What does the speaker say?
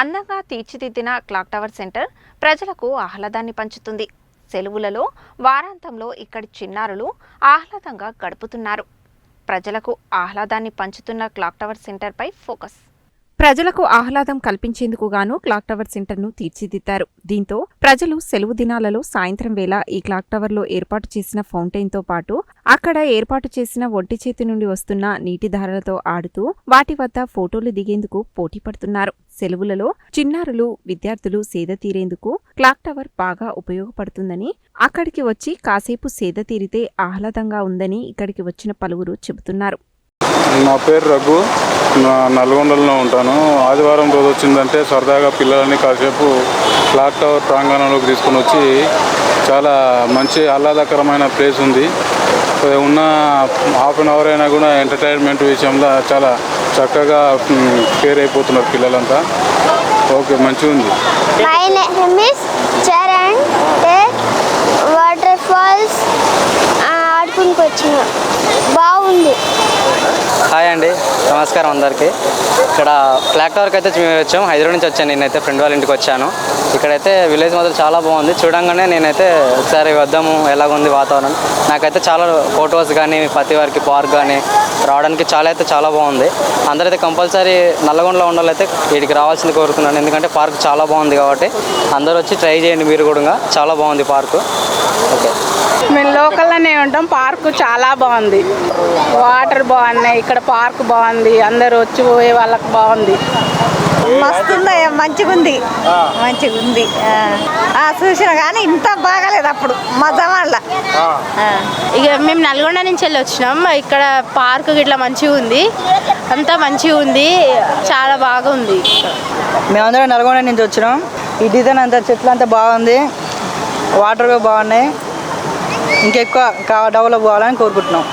అందంగా తీర్చిదిద్దిన clock tower centre ప్రజలకు ఆహ్లాదాన్ని పంచుతుంది. సెలవులలో వారాంతంలో ఇక్కడి చిన్నారులు ఆహ్లాదంగా గడుపుతున్నారు. ప్రజలకు ఆహ్లాదాన్ని పంచుతున్న క్లాక్ టవర్ సెంటర్పై ఫోకస్. ప్రజలకు ఆహ్లాదం కల్పించేందుకు గాను క్లాక్ టవర్ సెంటర్ను తీర్చిదిద్దారు. దీంతో ప్రజలు సెలవు దినాలలో సాయంత్రం వేళ ఈ క్లాక్ టవర్లో ఏర్పాటు చేసిన ఫౌంటైన్తో పాటు అక్కడ ఏర్పాటు చేసిన ఒంటి చేతి నుండి వస్తున్న నీటి ధారలతో ఆడుతూ వాటి వద్ద ఫోటోలు దిగేందుకు పోటీ పడుతున్నారు. సెలవులలో చిన్నారులు విద్యార్థులు సేద తీరేందుకు క్లాక్ టవర్ బాగా ఉపయోగపడుతుందని అక్కడికి వచ్చి కాసేపు సేద తీరితే ఆహ్లాదంగా ఉందని ఇక్కడికి వచ్చిన పలువురు చెబుతున్నారు. నా పేరు రఘు. నల్గొండలో ఉంటాను. ఆదివారం రోజు వచ్చిందంటే సరదాగా పిల్లలని కాసేపు క్లాక్ టవర్ ప్రాంగణంలోకి తీసుకొని వచ్చి చాలా మంచి ఆహ్లాదకరమైన ప్లేస్ ఉంది. ఉన్న హాఫ్ అన్ అవర్ అయినా కూడా ఎంటర్టైన్మెంట్ విషయంలో చాలా చక్కగా కేర్ అయిపోతున్నారు పిల్లలంతా. ఓకే మంచిగా ఉంది. My వాటర్ ఫాల్స్ ఆడుకునికి వచ్చిన. బాగుంది. హాయ్ అండి నమస్కారం అందరికీ. ఇక్కడ క్లాక్ టవర్కి అయితే మేము వచ్చాము. హైదరాబాద్ నుంచి వచ్చాను. నేనైతే ఫ్రెండ్ వాళ్ళ ఇంటికి వచ్చాను. ఇక్కడైతే విలేజ్ మాత్రం చాలా బాగుంది. చూడంగానే నేనైతే ఒకసారి వద్దాము. ఎలాగుంది వాతావరణం? నాకైతే చాలా ఫొటోస్ కానీ ప్రతి వారికి పార్క్ కానీ రావడానికి చాలా అయితే చాలా బాగుంది. అందరైతే కంపల్సరీ నల్లగొండలో ఉండాలైతే వీడికి రావాల్సింది కోరుకున్నాను ఎందుకంటే పార్క్ చాలా బాగుంది కాబట్టి అందరూ వచ్చి ట్రై చేయండి మీరు కూడా. చాలా బాగుంది పార్కు ఓకే మేము లోకల్లోనే ఉంటాం. పార్కు చాలా బాగుంది. వాటర్ బాగున్నాయి. ఇక్కడ పార్క్ బాగుంది. అందరు వచ్చి పోయే వాళ్ళకి బాగుంది. మస్తు మంచిగా ఉంది మంచిగా ఉంది ఆ, చూసిన కానీ ఇంత బాగాలేదు అప్పుడు మా జమాన్లో ఇక మేము నల్గొండ నుంచి వెళ్ళి వచ్చినాం. ఇక్కడ పార్క్ ఇట్లా మంచిగా ఉంది. అంతా మంచిగా ఉంది. చాలా బాగుంది. మేమందరం నల్గొండ నుంచి వచ్చినాం. ఈ డిజైన్ అంతా చెట్లు అంతా బాగుంది. వాటర్ కూడా బాగున్నాయి. ఇంకెక్కువ డెవలప్ కావాలని కోరుకుంటున్నాం.